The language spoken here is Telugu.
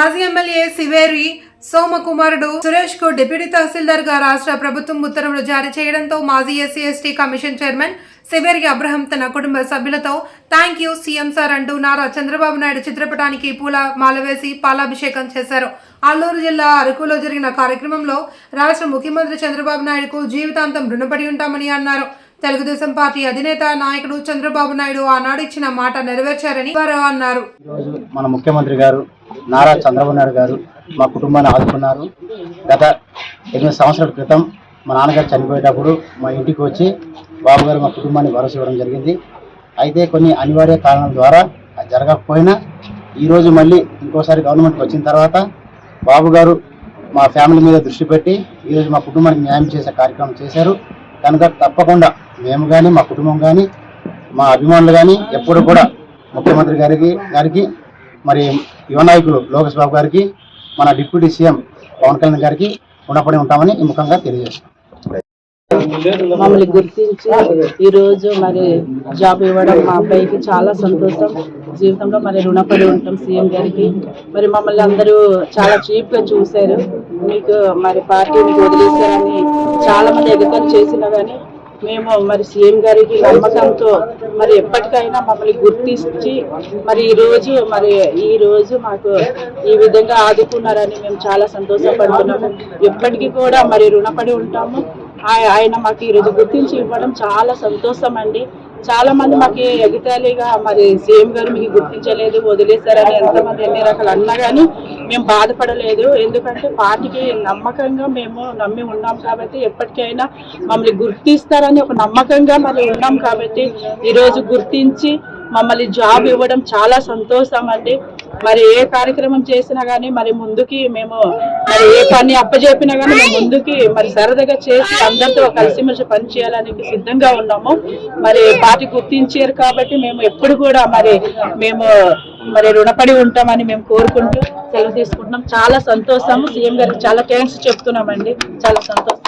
మాజీ ఎమ్మెల్యే సివేరి సోమకుమారుడు సురేష్కు డిప్యూటీ తహసీల్దార్గా రాష్ట్ర ప్రభుత్వం ఉత్తర్వులు జారీ చేయడంతో మాజీ SC ST commission chairman Siveri Abraham తన కుటుంబ సభ్యులతో థ్యాంక్ యూ సీఎం సార్ అంటూ నారా చంద్రబాబు నాయుడు చిత్రపటానికి పూల మాల వేసి పాలాభిషేకం చేశారు. అల్లూరు జిల్లా అరకులో జరిగిన కార్యక్రమంలో రాష్ట్ర ముఖ్యమంత్రి చంద్రబాబు నాయుడుకు జీవితాంతం రుణపడి ఉంటామని అన్నారు. తెలుగుదేశం పార్టీ అధినేత నాయకుడు చంద్రబాబు నాయుడు ఆనాడు ఇచ్చిన మాట నెరవేర్చారని వారు అన్నారు. మన ముఖ్యమంత్రి గారు నారా చంద్రబాబు నాయుడు గారు మా కుటుంబాన్ని ఆదుకున్నారు. గత ఎనిమిది సంవత్సరాల క్రితం మా నాన్నగారు చనిపోయేటప్పుడు మా ఇంటికి వచ్చి బాబు గారు మా కుటుంబాన్ని భరోసా ఇవ్వడం జరిగింది. అయితే కొన్ని అనివార్య కారణాల ద్వారా అది జరగకపోయినా ఈరోజు మళ్ళీ ఇంకోసారి గవర్నమెంట్కి వచ్చిన తర్వాత బాబు గారు మా ఫ్యామిలీ మీద దృష్టి పెట్టి ఈరోజు మా కుటుంబానికి న్యాయం చేసే కార్యక్రమం చేశారు. కనుక తప్పకుండా మేము కానీ మా కుటుంబం కానీ మా అభిమానులు కానీ ఎప్పుడు కూడా ముఖ్యమంత్రి గారికి గారికి మరి యువ నాయకులు లోకేష్ బాబు గారికి మన డిప్యూటీ సీఎం పవన్ కళ్యాణ్ గారికి రుణపడి ఉంటామని ఈ ముఖంగా తెలియజేస్తాం మమ్మల్ని గుర్తించి ఈరోజు మరి జాబ్ ఇవ్వడం మా అబ్బాయికి చాలా సంతోషం. జీవితంలో మరి రుణపడి ఉంటాం సీఎం గారికి. మరి మమ్మల్ని అందరూ చాలా చీప్గా చూశారు. మీకు మరి పార్టీని వదిలేశారని చాలా మంది ఎగతాలు చేసినా కానీ మేము మరి సీఎం గారికి నమ్మకంతో మరి ఎప్పటికైనా మమ్మల్ని గుర్తించి మరి ఈ రోజు మరి ఈ రోజు మాకు ఈ విధంగా ఆదుకున్నారని మేము చాలా సంతోషపడుతున్నాము. ఎప్పటికీ కూడా మరి రుణపడి ఉంటాము. ఆయన మాకు ఈ రోజు గుర్తించి ఇవ్వడం చాలా సంతోషం అండి. చాలా మంది మాకు ఎగతాళిగా మరి సీఎం గారు మీకు గుర్తించలేదు వదిలేశారని ఎంతమంది ఎన్ని రకాలు అన్నా కానీ మేము బాధపడలేదు. ఎందుకంటే పార్టీకి నమ్మకంగా మేము నమ్మి ఉన్నాం కాబట్టి ఎప్పటికైనా మమ్మల్ని గుర్తిస్తారని ఒక నమ్మకంగా మరి ఉన్నాం కాబట్టి ఈరోజు గుర్తించి మమ్మల్ని జాబ్ ఇవ్వడం చాలా సంతోషం అండి. మరి ఏ కార్యక్రమం చేసినా కానీ మరి ముందుకి మేము మరి ఏ పని అప్పజెప్పినా కానీ మేము ముందుకి మరి సరదాగా చేసి అందరితో కలిసిమెలిసి పని చేయాలని సిద్ధంగా ఉన్నాము. మరి పార్టీ గుర్తించారు కాబట్టి మేము ఎప్పుడు కూడా మరి మేము మరి రుణపడి ఉంటామని మేము కోరుకుంటూ సెలవు తీసుకుంటున్నాం. చాలా సంతోషం సీఎం గారికి చాలా థ్యాంక్స్ చెప్తున్నామండి. చాలా సంతోషం.